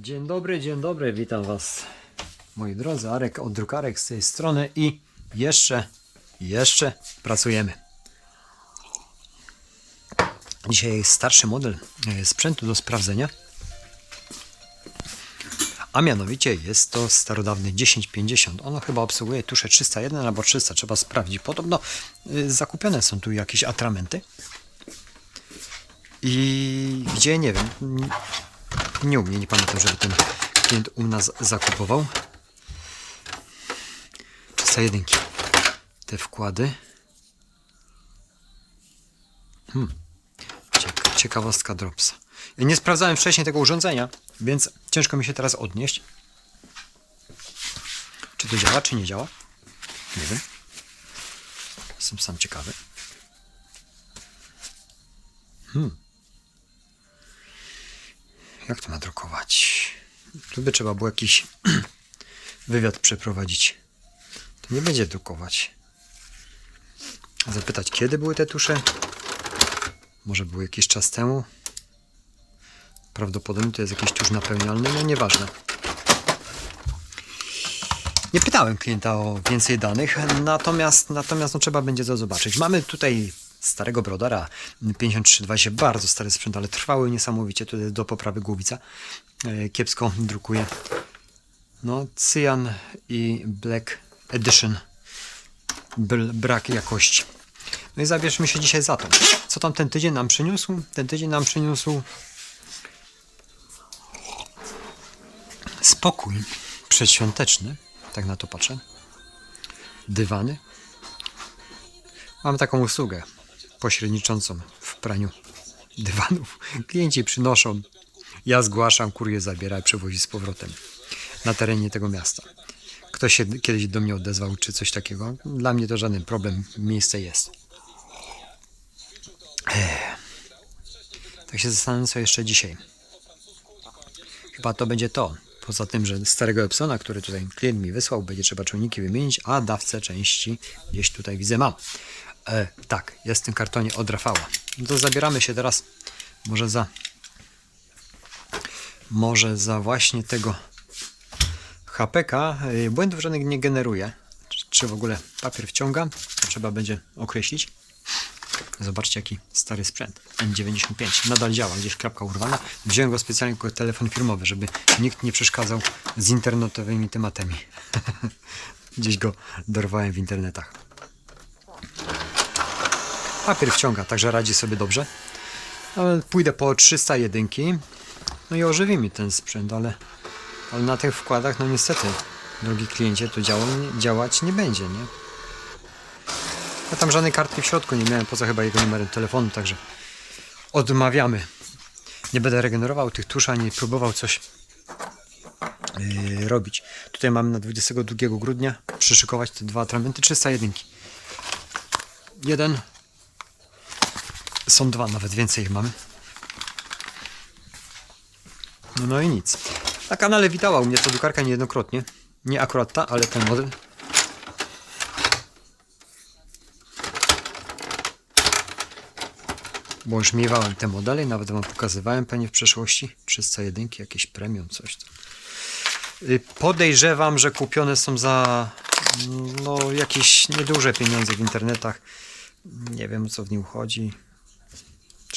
Dzień dobry, dzień dobry, witam Was moi drodzy, Arek od drukarek z tej strony i jeszcze, jeszcze pracujemy. Dzisiaj jest starszy model e, sprzętu do sprawdzenia, a mianowicie jest to starodawny 1050. Ono chyba obsługuje tusze 301 albo 300, trzeba sprawdzić. Podobno y, zakupione są tu jakieś atramenty. I gdzie nie wiem, nie u mnie, nie pamiętam, żeby ten klient u nas zakupował. 301. Te wkłady. Hmm. Ciek- ciekawostka Dropsa. Ja nie sprawdzałem wcześniej tego urządzenia, więc ciężko mi się teraz odnieść. Czy to działa, czy nie działa? Nie wiem. Jestem sam ciekawy. Jak to nadrukować? Tu by trzeba było jakiś wywiad przeprowadzić. To nie będzie drukować. Zapytać, kiedy były te tusze? Może było jakiś czas temu? Prawdopodobnie to jest jakiś tusz napełnialny, no nieważne. Nie pytałem klienta o więcej danych, natomiast, natomiast no, trzeba będzie to zobaczyć. Mamy tutaj starego Brodara 5320, bardzo stary sprzęt, ale trwały niesamowicie, tutaj do poprawy głowica. E, Kiepsko drukuje. No, Cyan i Black Edition. Brak jakości. No i zabierzmy się dzisiaj za to. Co tam ten tydzień nam przyniósł? Ten tydzień nam przyniósł spokój przedświąteczny, tak na to patrzę. Dywany. Mam taką usługę pośredniczącą w praniu dywanów. Klienci przynoszą, ja zgłaszam, kurier zabiera i przewozi z powrotem na terenie tego miasta. Ktoś się kiedyś do mnie odezwał, czy coś takiego. Dla mnie to żaden problem, miejsce jest. Ech. Tak się zastanawiam, co jeszcze dzisiaj. Chyba to będzie to. Poza tym, że starego Epsona, który tutaj klient mi wysłał, będzie trzeba czujniki wymienić, a dawcę części gdzieś tutaj widzę mam. E, tak, jest w tym kartonie od Rafała. No to zabieramy się teraz może za może za właśnie tego HPK. E, Błędów żadnych nie generuje. Czy- w ogóle papier wciąga? Trzeba będzie określić. Zobaczcie jaki stary sprzęt. N95. Nadal działa, gdzieś klapka urwana. Wziąłem go specjalnie jako telefon firmowy, żeby nikt nie przeszkadzał z internetowymi tematami. gdzieś go dorwałem w internetach. Papier wciąga, także radzi sobie dobrze. Ale pójdę po 301. No i ożywi mi ten sprzęt, ale, ale na tych wkładach, no niestety, drogi kliencie, to działa, działać nie będzie, nie? Ja tam żadnej kartki w środku nie miałem, poza chyba jego numerem telefonu, także odmawiamy. Nie będę regenerował tych tusz, ani próbował coś yy, robić. Tutaj mamy na 22 grudnia przyszykować te dwa atramenty 301. Jeden. Są dwa, nawet więcej ich mamy. No i nic. Na kanale witała u mnie ta drukarka niejednokrotnie. Nie akurat ta, ale ten model. Bo już miewałem te modele, nawet wam pokazywałem pewnie w przeszłości. 301, jakieś premium, coś tam. Y, Podejrzewam, że kupione są za no, jakieś nieduże pieniądze w internetach. Nie wiem o co w nim chodzi.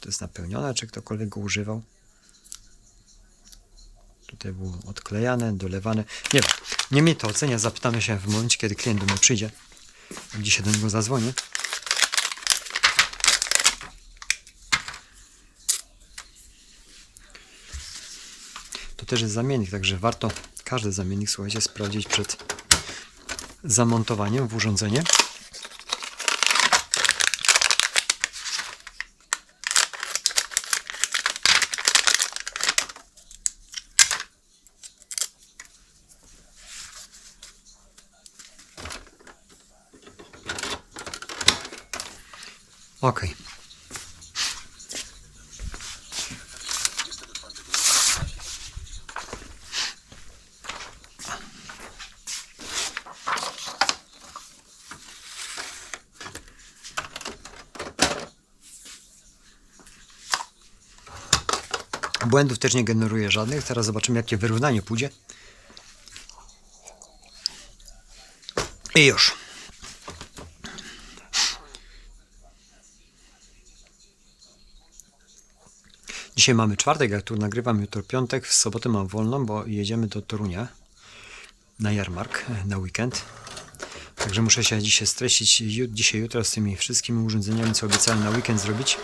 Czy to jest napełnione, czy ktokolwiek go używał. Tutaj było odklejane, dolewane. Nie wiem. Nie mi to ocenia. Zapytamy się w momencie, kiedy klient do mnie przyjdzie. Dzisiaj do niego zadzwonię. To też jest zamiennik, także warto każdy zamiennik, słuchajcie, sprawdzić przed zamontowaniem w urządzenie. Ok. Błędów też nie generuje żadnych. Teraz zobaczymy, jakie wyrównanie pójdzie. I już. Dzisiaj mamy czwartek, jak tu nagrywam, jutro piątek, w sobotę mam wolną, bo jedziemy do Torunia na jarmark na weekend. Także muszę się dzisiaj streścić dzisiaj, jutro z tymi wszystkimi urządzeniami, co obiecałem na weekend zrobić.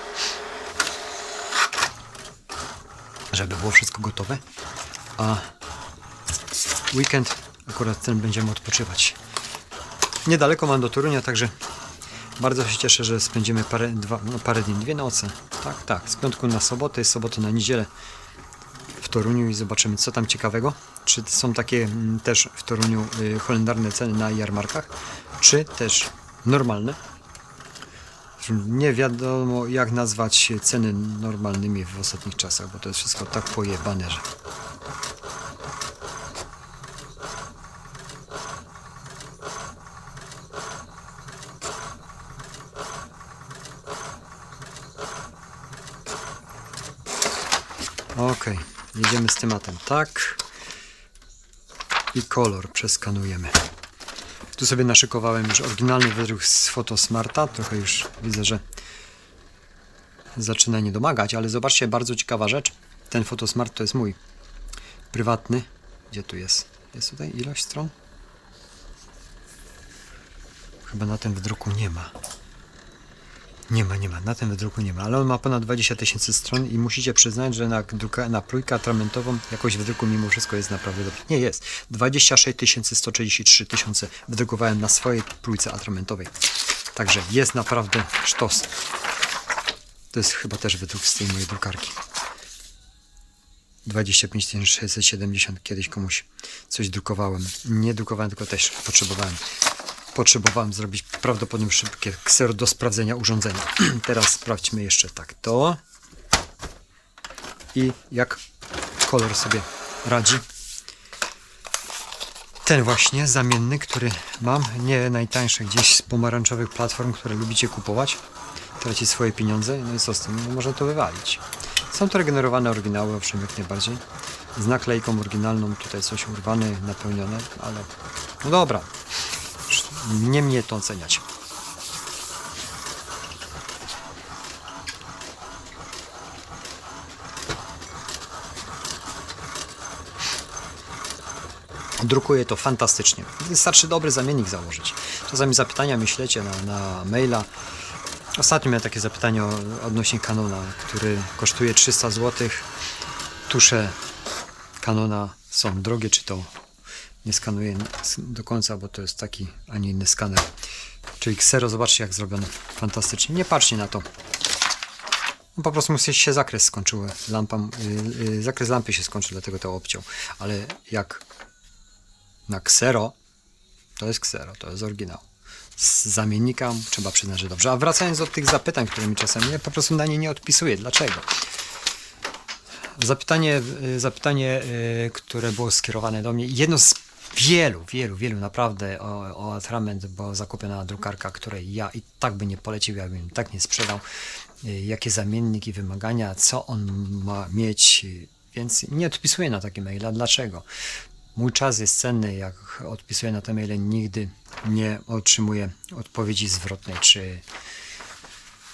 Żeby było wszystko gotowe. A weekend akurat ten będziemy odpoczywać. Niedaleko mam do Torunia, także bardzo się cieszę, że spędzimy parę, dwa, no parę dni, dwie noce. Tak, tak, z piątku na sobotę, z soboty na niedzielę w Toruniu i zobaczymy, co tam ciekawego. Czy są takie mm, też w Toruniu y, holendarne ceny na jarmarkach, czy też normalne. Nie wiadomo, jak nazwać ceny normalnymi w ostatnich czasach, bo to jest wszystko tak pojebane, że. Jedziemy z tematem. Tak. I kolor przeskanujemy. Tu sobie naszykowałem już oryginalny wydruk z Photosmarta. Trochę już widzę, że zaczyna nie domagać, ale zobaczcie, bardzo ciekawa rzecz. Ten Photosmart to jest mój prywatny. Gdzie tu jest? Jest tutaj ilość stron? Chyba na tym wydruku nie ma. Nie ma, nie ma, na tym wydruku nie ma, ale on ma ponad 20 tysięcy stron i musicie przyznać, że na, druka, na prójkę atramentową jakość wydruku mimo wszystko jest naprawdę dobra. Nie jest. 26 133 tysiące wydrukowałem na swojej prójce atramentowej. Także jest naprawdę sztos. To jest chyba też wydruk z tej mojej drukarki. 25 670 kiedyś komuś coś drukowałem. Nie drukowałem, tylko też potrzebowałem potrzebowałem zrobić prawdopodobnie szybkie ksero do sprawdzenia urządzenia. Teraz sprawdźmy jeszcze tak to. I jak kolor sobie radzi. Ten właśnie zamienny, który mam, nie najtańszy gdzieś z pomarańczowych platform, które lubicie kupować. Traci swoje pieniądze, no i co z tym? No, można to wywalić. Są to regenerowane oryginały, owszem, jak najbardziej. Z naklejką oryginalną, tutaj coś urwane, napełnione, ale no dobra, nie mnie to oceniać. Drukuje to fantastycznie. Wystarczy dobry zamiennik założyć. Czasami zapytania myślecie na, na maila. Ostatnio miałem takie zapytanie odnośnie Canona, który kosztuje 300 zł. Tusze Canona są drogie, czy to nie skanuję do końca, bo to jest taki, a nie inny skaner. Czyli Xero, zobaczcie jak zrobione. Fantastycznie. Nie patrzcie na to. No, Po prostu mu się zakres skończył. Lampa, y, y, zakres lampy się skończył, dlatego to obciął. Ale jak na Xero, to jest Xero, to jest oryginał. Z zamiennika trzeba przyznać, że dobrze. A wracając do tych zapytań, które mi czasem, ja po prostu na nie nie odpisuję. Dlaczego? Zapytanie, y, zapytanie, y, które było skierowane do mnie, jedno z wielu, wielu, wielu naprawdę o, o atrament, bo zakupiona drukarka, której ja i tak by nie polecił, jakbym tak nie sprzedał. Y, Jakie zamienniki, wymagania, co on ma mieć, y, więc nie odpisuję na takie maile. Dlaczego? Mój czas jest cenny, jak odpisuję na te maile, nigdy nie otrzymuję odpowiedzi zwrotnej, czy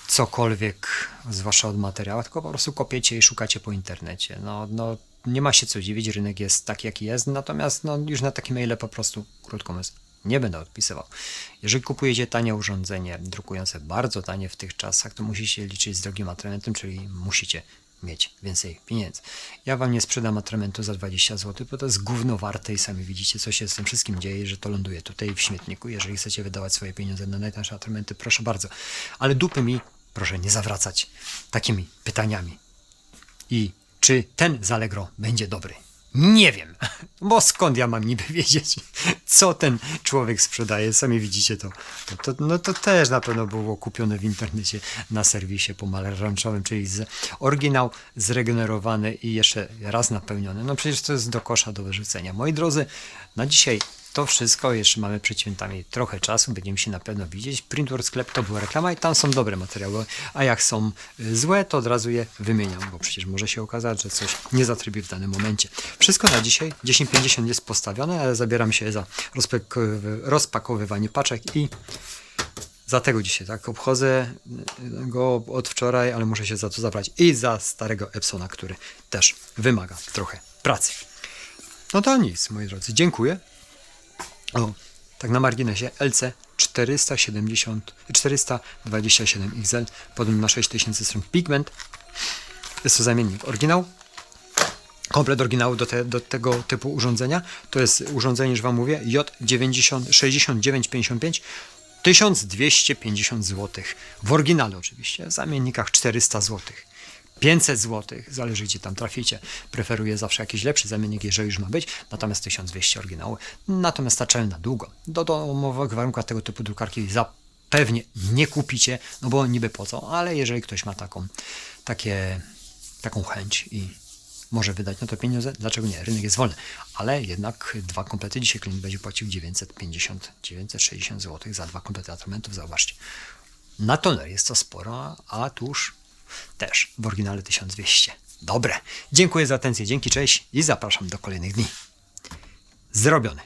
cokolwiek, zwłaszcza od materiału, tylko po prostu kopiecie i szukacie po internecie. No, no, nie ma się co dziwić, rynek jest taki, jaki jest, natomiast no, już na takie maile po prostu, krótko mówiąc, nie będę odpisywał. Jeżeli kupujecie tanie urządzenie, drukujące bardzo tanie w tych czasach, to musicie liczyć z drogim atramentem, czyli musicie mieć więcej pieniędzy. Ja wam nie sprzedam atramentu za 20 zł, bo to jest gówno warte i sami widzicie, co się z tym wszystkim dzieje, że to ląduje tutaj w śmietniku. Jeżeli chcecie wydawać swoje pieniądze na najtańsze atramenty, proszę bardzo. Ale dupy mi proszę nie zawracać takimi pytaniami. I czy ten z Allegro będzie dobry? Nie wiem, bo skąd ja mam niby wiedzieć, co ten człowiek sprzedaje? Sami widzicie to. to, to no to też na pewno było kupione w internecie na serwisie pomarańczowym, czyli z, oryginał zregenerowany i jeszcze raz napełniony. No przecież to jest do kosza do wyrzucenia. Moi drodzy, na dzisiaj to wszystko. Jeszcze mamy przed świętami trochę czasu, będziemy się na pewno widzieć. Printwork sklep to była reklama i tam są dobre materiały, a jak są y, złe, to od razu je wymieniam, bo przecież może się okazać, że coś nie zatrybi w danym momencie. Wszystko na dzisiaj. 10.50 jest postawione, ale zabieram się za rozpakowy- rozpakowywanie paczek i za tego dzisiaj, tak? Obchodzę y, go od wczoraj, ale muszę się za to zabrać. I za starego Epsona, który też wymaga trochę pracy. No to nic, moi drodzy. Dziękuję. O, tak na marginesie LC 470, 427 XL, podobno na 6000 stron Pigment. Jest to zamiennik oryginał. Komplet oryginału do, te, do tego typu urządzenia to jest urządzenie, już Wam mówię, J6955 1250 zł. W oryginale oczywiście, w zamiennikach 400 zł. 500 zł, zależy gdzie tam traficie. Preferuję zawsze jakiś lepszy zamiennik, jeżeli już ma być, natomiast 1200 oryginału. Natomiast starczają na długo. Do domowych warunkach tego typu drukarki zapewnie nie kupicie, no bo niby po co, ale jeżeli ktoś ma taką, takie, taką chęć i może wydać na to pieniądze, dlaczego nie? Rynek jest wolny, ale jednak dwa komplety dzisiaj klient będzie płacił 950, 960 zł za dwa komplety atramentów, zauważcie. Na toner jest to sporo, a tuż też w oryginale 1200. Dobre. Dziękuję za atencję, dzięki, cześć i zapraszam do kolejnych dni. Zrobione.